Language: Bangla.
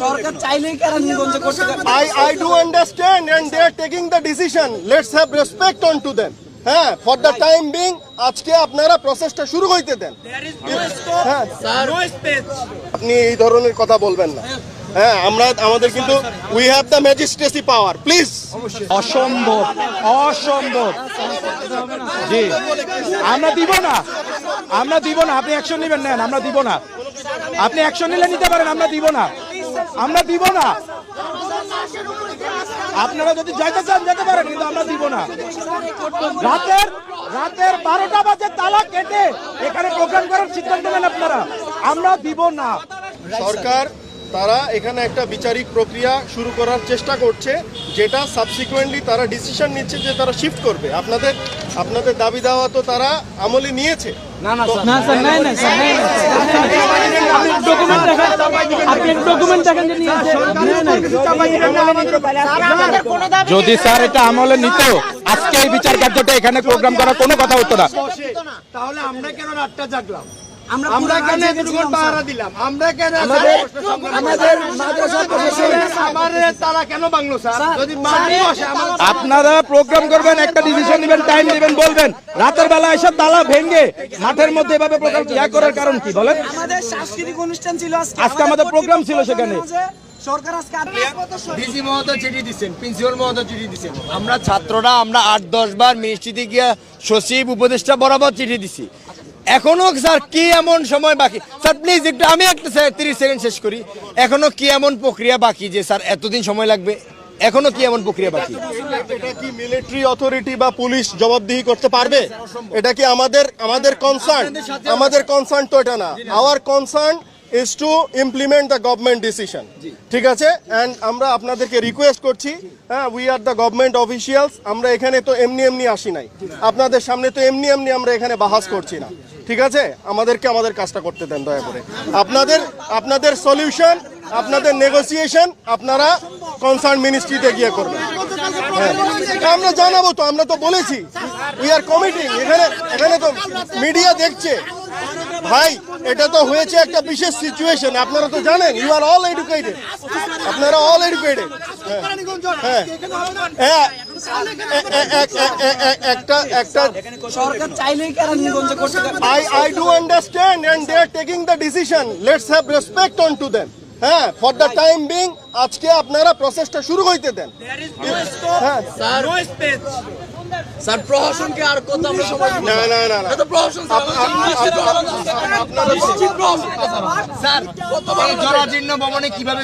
সরকার চাইলেই কেরানীগঞ্জে করতে পারে? I, I do understand and they are taking the decision. Let's have respect on to them. হ্যাঁ ফর দ্য টাইম বিং আজকে আপনারা প্রসেসটা শুরু হইতে দেন। হ্যাঁ। আপনি এই ধরনের কথা বলবেন না। হ্যাঁ আমরা আমাদের কিন্তু we have the magistracy power please অসম্ভব অসম্ভব। জি। আমরা দিব না। আমরা দিব না। আপনি অ্যাকশন নেবেন নেন। আমরা দিব না। আপনি অ্যাকশন নিলে নিতে পারেন আমরা দিব না। আমরা দিব না। আপনারা যদি যাইতে চান, যেতে পারেন, কিন্তু আমরা দিব না। রাতের রাতের বারোটা বাজে তালা কেটে এখানে প্রোগ্রাম করার সিদ্ধান্ত নেন আপনারা। আমরা দিব না। সরকার তারা এখানে একটা বিচারিক প্রক্রিয়া শুরু করার চেষ্টা করছে যেটা সাবসিকুয়েন্টলি তারা ডিসিশন নিচ্ছে যে তারা শিফট করবে। আপনাদের আপনাদের দাবি দাওয়া তো তারা আমলে নিয়েছে। না স্যার। না স্যার নাই না আপনি ডকুমেন্ট দেখান। আপনি ডকুমেন্ট দেখান যে নিয়ে যদি স্যার এটা আমলে নিত আজকে এই বিচার কার্যটা এখানে প্রোগ্রাম করার কোনো কথা হতো না। তাহলে আমরা কেন রাতটা জাগলাম? আমরা আমরা কেন রাত পাহারা দিলাম? আমরা কেন আমাদের মাদ্রাসা প্রশাসন আমাদের তারা কেন বাংলো স্যার? যদি মাটি বসে আমার আপনারা প্রোগ্রাম করবেন একটা ডিসিশন নেবেন টাইম নেবেন বলবেন। রাতের বেলা এসব তালা ভেঙে মাঠের মধ্যে এভাবে প্রোগ্রাম ইয়া করার কারণ কি বলেন? আমাদের সাংস্কৃতিক অনুষ্ঠান ছিল আজকে। আমাদের program ছিল সেখানে। সরকার আজকে ডিসি মহোদয় চিঠি দিচ্ছেন প্রিন্সিপাল মহোদয় চিঠি দিচ্ছেন আমরা ছাত্ররা আমরা আট দশ বার মিনিস্ট্রিতে গিয়ে সচিব উপদেষ্টা বরাবর চিঠি দিছি। এখনও স্যার কি এমন সময় বাকি? স্যার প্লিজ একটু আমি একটা স্যার তিরিশ সেকেন্ড শেষ করি। এখনও কি এমন প্রক্রিয়া বাকি যে স্যার এতদিন সময় লাগবে? এখনও কি এমন প্রক্রিয়া বাকি? এটা কি মিলিটারি অথরিটি বা পুলিশ জবাবদিহি করতে পারবে? এটা কি আমাদের আমাদের কনসার্ন আমাদের কনসার্ন তো এটা না। Our concern is to implement the government decision ঠিক আছে? অ্যান্ড আমরা আপনাদেরকে রিকোয়েস্ট করছি হ্যাঁ we are the government officials আমরা এখানে তো এমনি এমনি আসি নাই। আপনাদের সামনে তো এমনি এমনি আমরা এখানে বাহাস করছি না। ঠিক আছে? আমাদেরকে আমাদের কাজটা করতে দেন দয়া করে। আপনাদের আপনাদের সলিউশন আপনাদের নেগোসিয়েশন আপনারা কনসার্ন মিনিস্ট্রিতে গিয়ে করবেন। হ্যাঁ। আমরা জানাব তো, আমরা তো বলেছি। উই আর কমিটিং এখানে এখানে তো মিডিয়া দেখছে। ভাই, এটা তো হয়েছে একটা বিশেষ সিচুয়েশন আপনারা তো জানেন ইউ আর অল এডুকেটেড আপনারা অল এডুকেটেড হ্যাঁ। হ্যাঁ। To them. হ্যাঁ ফর দ্য টাইম বিং আজকে আপনারা প্রসেসটা শুরু হইতে দেন প্রশাসনকে আর সময় ভবনে কীভাবে